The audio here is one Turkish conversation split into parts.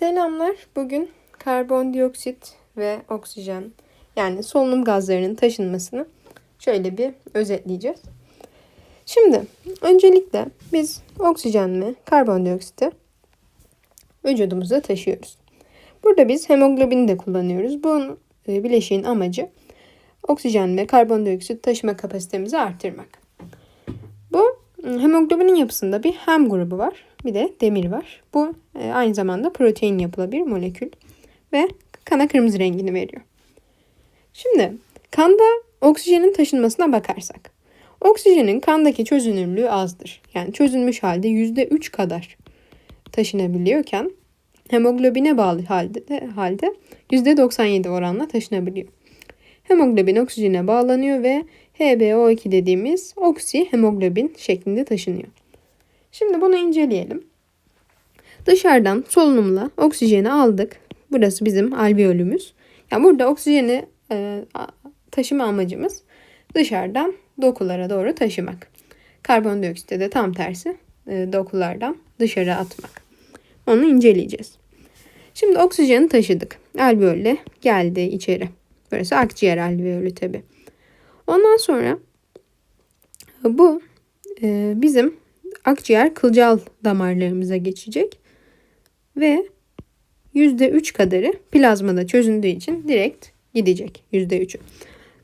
Selamlar. Bugün karbondioksit ve oksijen yani solunum gazlarının taşınmasını şöyle bir özetleyeceğiz. Şimdi öncelikle biz oksijen ve karbondioksiti vücudumuza taşıyoruz. Burada biz hemoglobini de kullanıyoruz. Bu e, bileşiğin amacı oksijen ve karbondioksit taşıma kapasitemizi arttırmak. Hemoglobinin yapısında bir hem grubu var bir de demir var. Bu e, aynı zamanda protein yapılı bir molekül ve kana kırmızı rengini veriyor. Şimdi kanda oksijenin taşınmasına bakarsak. Oksijenin kandaki çözünürlüğü azdır. Yani çözülmüş halde %3 kadar taşınabiliyorken hemoglobine bağlı halde, halde %97 oranla taşınabiliyor. Hemoglobin oksijene bağlanıyor ve HbO2 dediğimiz oksi hemoglobin şeklinde taşınıyor. Şimdi bunu inceleyelim. Dışarıdan solunumla oksijeni aldık. Burası bizim alveolümüz. Yani burada oksijeni e, taşıma amacımız dışarıdan dokulara doğru taşımak. Karbondioksitte de tam tersi e, dokulardan dışarı atmak. Onu inceleyeceğiz. Şimdi oksijeni taşıdık. Alveolle geldi içeri. Burası akciğer alveolü tabi. Ondan sonra bu e, bizim akciğer kılcal damarlarımıza geçecek ve %3 kadarı plazmada çözündüğü için direkt gidecek %3'ü.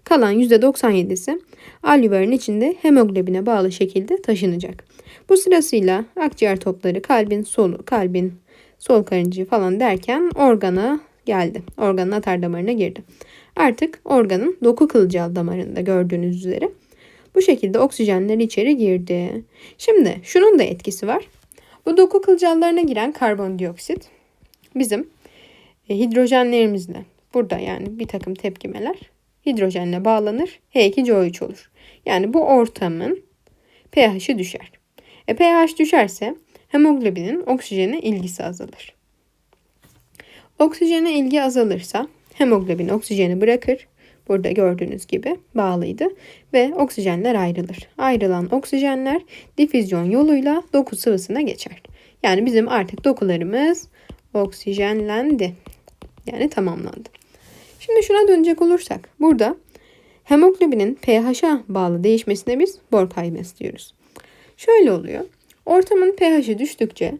Kalan %97'si alüvarın içinde hemoglobine bağlı şekilde taşınacak. Bu sırasıyla akciğer topları kalbin solu, kalbin sol karıncığı falan derken organa geldi. Organın atar damarına girdi. Artık organın doku kılcal damarında gördüğünüz üzere bu şekilde oksijenler içeri girdi. Şimdi şunun da etkisi var. Bu doku kılcallarına giren karbondioksit bizim e, hidrojenlerimizle burada yani bir takım tepkimeler hidrojenle bağlanır. H2CO3 olur. Yani bu ortamın pH'i düşer. E, pH düşerse hemoglobinin oksijene ilgisi azalır. Oksijene ilgi azalırsa hemoglobin oksijeni bırakır Burada gördüğünüz gibi bağlıydı ve oksijenler ayrılır. Ayrılan oksijenler difüzyon yoluyla doku sıvısına geçer. Yani bizim artık dokularımız oksijenlendi. Yani tamamlandı. Şimdi şuna dönecek olursak burada hemoglobinin pH'a bağlı değişmesine biz bor kayması diyoruz. Şöyle oluyor. Ortamın pH'i düştükçe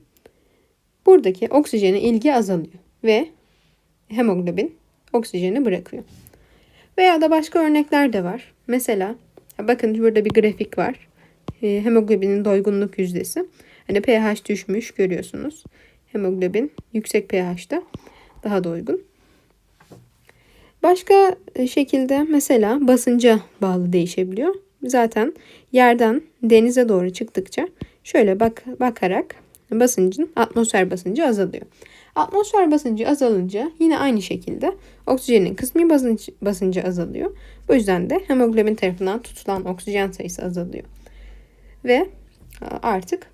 buradaki oksijene ilgi azalıyor ve hemoglobin oksijeni bırakıyor. Veya da başka örnekler de var. Mesela bakın burada bir grafik var. E, hemoglobinin doygunluk yüzdesi. Hani pH düşmüş görüyorsunuz. Hemoglobin yüksek pH'da daha doygun. Başka e, şekilde mesela basınca bağlı değişebiliyor. Zaten yerden denize doğru çıktıkça şöyle bak bakarak basıncın atmosfer basıncı azalıyor. Atmosfer basıncı azalınca yine aynı şekilde oksijenin kısmi basıncı, basıncı azalıyor. Bu yüzden de hemoglobin tarafından tutulan oksijen sayısı azalıyor. Ve artık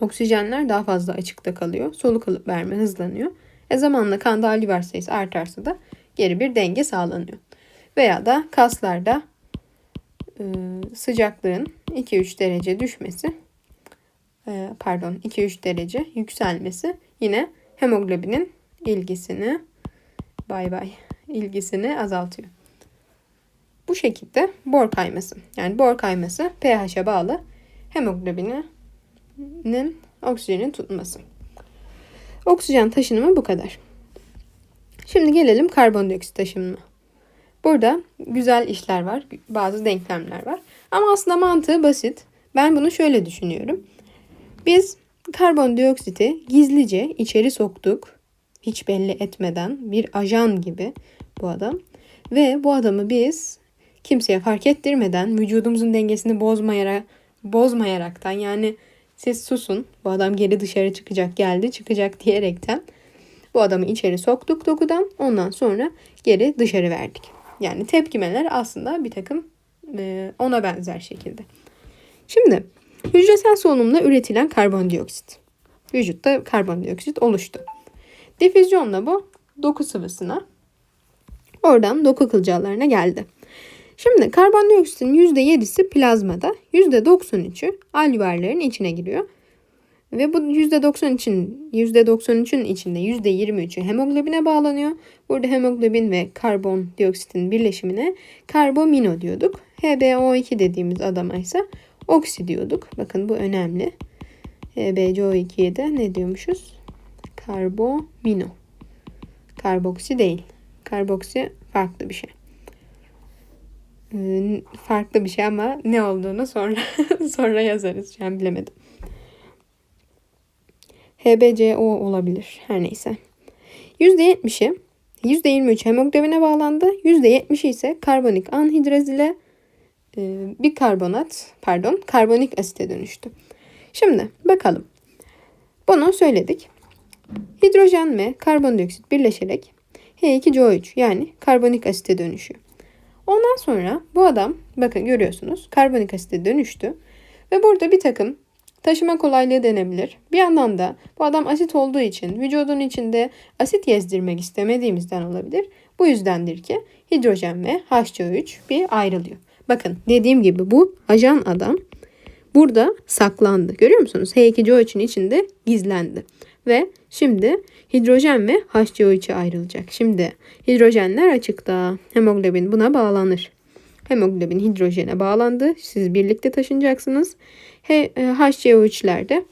oksijenler daha fazla açıkta kalıyor. Soluk alıp verme hızlanıyor. E zamanla kanda alüvar sayısı artarsa da geri bir denge sağlanıyor. Veya da kaslarda e, sıcaklığın 2-3 derece düşmesi e, pardon 2-3 derece yükselmesi yine hemoglobinin ilgisini bay bay ilgisini azaltıyor. Bu şekilde bor kayması yani bor kayması pH'e bağlı hemoglobinin oksijenin tutması. Oksijen taşınımı bu kadar. Şimdi gelelim karbondioksit taşınımı. Burada güzel işler var, bazı denklemler var. Ama aslında mantığı basit. Ben bunu şöyle düşünüyorum. Biz karbondioksiti gizlice içeri soktuk. Hiç belli etmeden bir ajan gibi bu adam. Ve bu adamı biz kimseye fark ettirmeden vücudumuzun dengesini bozmayarak bozmayaraktan yani siz susun bu adam geri dışarı çıkacak geldi çıkacak diyerekten bu adamı içeri soktuk dokudan ondan sonra geri dışarı verdik. Yani tepkimeler aslında bir takım ona benzer şekilde. Şimdi Hücresel solunumla üretilen karbondioksit. Vücutta karbondioksit oluştu. Difüzyonla bu doku sıvısına oradan doku kılcallarına geldi. Şimdi karbondioksitin %7'si plazmada, %93'ü alüvarların içine giriyor. Ve bu %90 için %93'ün içinde %23'ü hemoglobine bağlanıyor. Burada hemoglobin ve karbondioksitin birleşimine karbomino diyorduk. HbO2 dediğimiz adama ise oksi diyorduk. Bakın bu önemli. HbCO2'ye de ne diyormuşuz? Karbomino. Karboksi değil. Karboksi farklı bir şey. Ee, farklı bir şey ama ne olduğunu sonra sonra yazarız. Şu an bilemedim. HBCO olabilir. Her neyse. %70'i %23 hemoglobine bağlandı. %70'i ise karbonik anhidraz ile bir karbonat, pardon, karbonik asite dönüştü. Şimdi bakalım. Bunu söyledik. Hidrojen ve karbondioksit birleşerek H2CO3 yani karbonik asite dönüşüyor. Ondan sonra bu adam bakın görüyorsunuz karbonik asite dönüştü. Ve burada bir takım taşıma kolaylığı denebilir. Bir yandan da bu adam asit olduğu için vücudun içinde asit gezdirmek istemediğimizden olabilir. Bu yüzdendir ki hidrojen ve HCO3 bir ayrılıyor. Bakın dediğim gibi bu ajan adam burada saklandı. Görüyor musunuz? H2CO3'ün içinde gizlendi. Ve şimdi hidrojen ve HCO3'e ayrılacak. Şimdi hidrojenler açıkta. Hemoglobin buna bağlanır. Hemoglobin hidrojene bağlandı. Siz birlikte taşınacaksınız. HCO3'ler de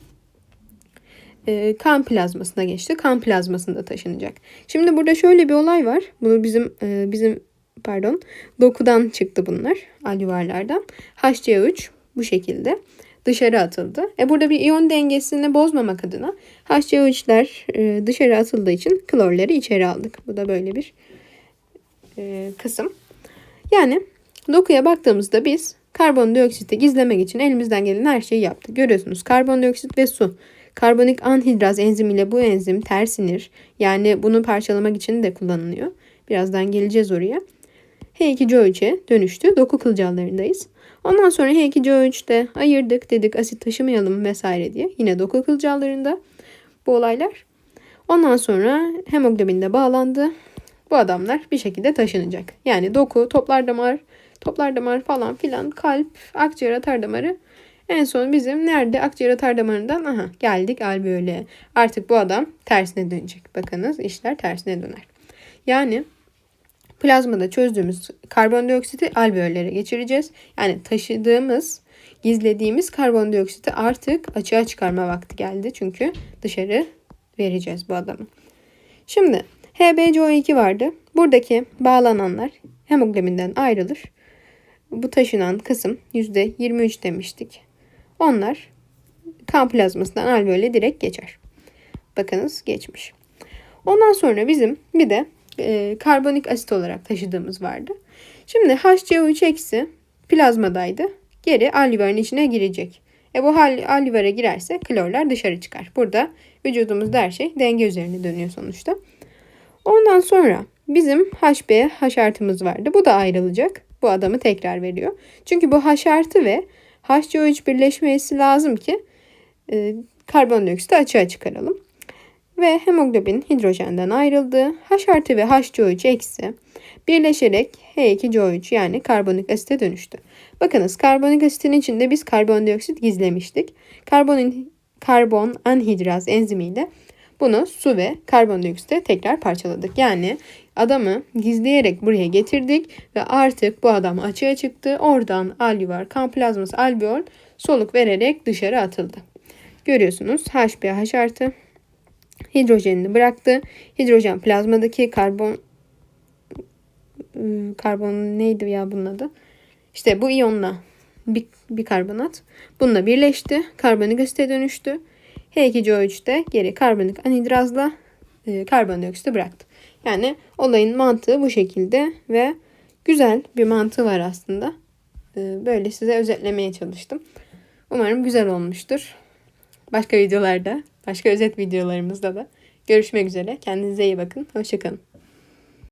e, kan plazmasına geçti. Kan plazmasında taşınacak. Şimdi burada şöyle bir olay var. Bunu bizim e, bizim pardon dokudan çıktı bunlar. Alüvarlardan. HCO3 bu şekilde dışarı atıldı. E burada bir iyon dengesini bozmamak adına HCO3'ler e, dışarı atıldığı için klorları içeri aldık. Bu da böyle bir e, kısım. Yani dokuya baktığımızda biz karbondioksiti gizlemek için elimizden gelen her şeyi yaptık. Görüyorsunuz karbondioksit ve su. Karbonik anhidraz enzimiyle bu enzim tersinir. Yani bunu parçalamak için de kullanılıyor. Birazdan geleceğiz oraya. H2CO3'e dönüştü. Doku kılcallarındayız. Ondan sonra H2CO3'te ayırdık dedik asit taşımayalım vesaire diye. Yine doku kılcallarında bu olaylar. Ondan sonra hemoglobin de bağlandı. Bu adamlar bir şekilde taşınacak. Yani doku, toplar damar, toplar damar falan filan, kalp, akciğer atar damarı. En son bizim nerede akciğer atar damarından aha geldik alveole. Artık bu adam tersine dönecek. Bakınız işler tersine döner. Yani plazmada çözdüğümüz karbondioksiti alveollere geçireceğiz. Yani taşıdığımız, gizlediğimiz karbondioksiti artık açığa çıkarma vakti geldi. Çünkü dışarı vereceğiz bu adamı. Şimdi HbCO2 vardı. Buradaki bağlananlar hemoglobinden ayrılır. Bu taşınan kısım %23 demiştik. Onlar kan plazmasından alveole direkt geçer. Bakınız geçmiş. Ondan sonra bizim bir de e, karbonik asit olarak taşıdığımız vardı. Şimdi HCO3 eksi plazmadaydı. Geri alüvarın içine girecek. E bu alüvara girerse klorlar dışarı çıkar. Burada vücudumuzda her şey denge üzerine dönüyor sonuçta. Ondan sonra bizim HB H artımız vardı. Bu da ayrılacak. Bu adamı tekrar veriyor. Çünkü bu H artı ve HCO3 birleşmesi lazım ki e, karbondioksiti açığa çıkaralım. Ve hemoglobin hidrojenden ayrıldı. H artı ve HCO3 eksi birleşerek H2CO3 yani karbonik asite dönüştü. Bakınız karbonik asitin içinde biz karbondioksit gizlemiştik. Karbon, karbon anhidraz enzimiyle bunu su ve karbondioksite tekrar parçaladık. Yani adamı gizleyerek buraya getirdik ve artık bu adam açığa çıktı. Oradan alüvar, kan plazması, alveol soluk vererek dışarı atıldı. Görüyorsunuz HbH artı hidrojenini bıraktı. Hidrojen plazmadaki karbon ıı, karbon neydi ya bunun adı? İşte bu iyonla bir, bir karbonat bununla birleşti. Karbonik asite dönüştü. H2CO3 de geri karbonik anhidrazla e, karbondioksiti bıraktı. Yani olayın mantığı bu şekilde ve güzel bir mantığı var aslında. E, böyle size özetlemeye çalıştım. Umarım güzel olmuştur. Başka videolarda, başka özet videolarımızda da görüşmek üzere. Kendinize iyi bakın. Hoşçakalın.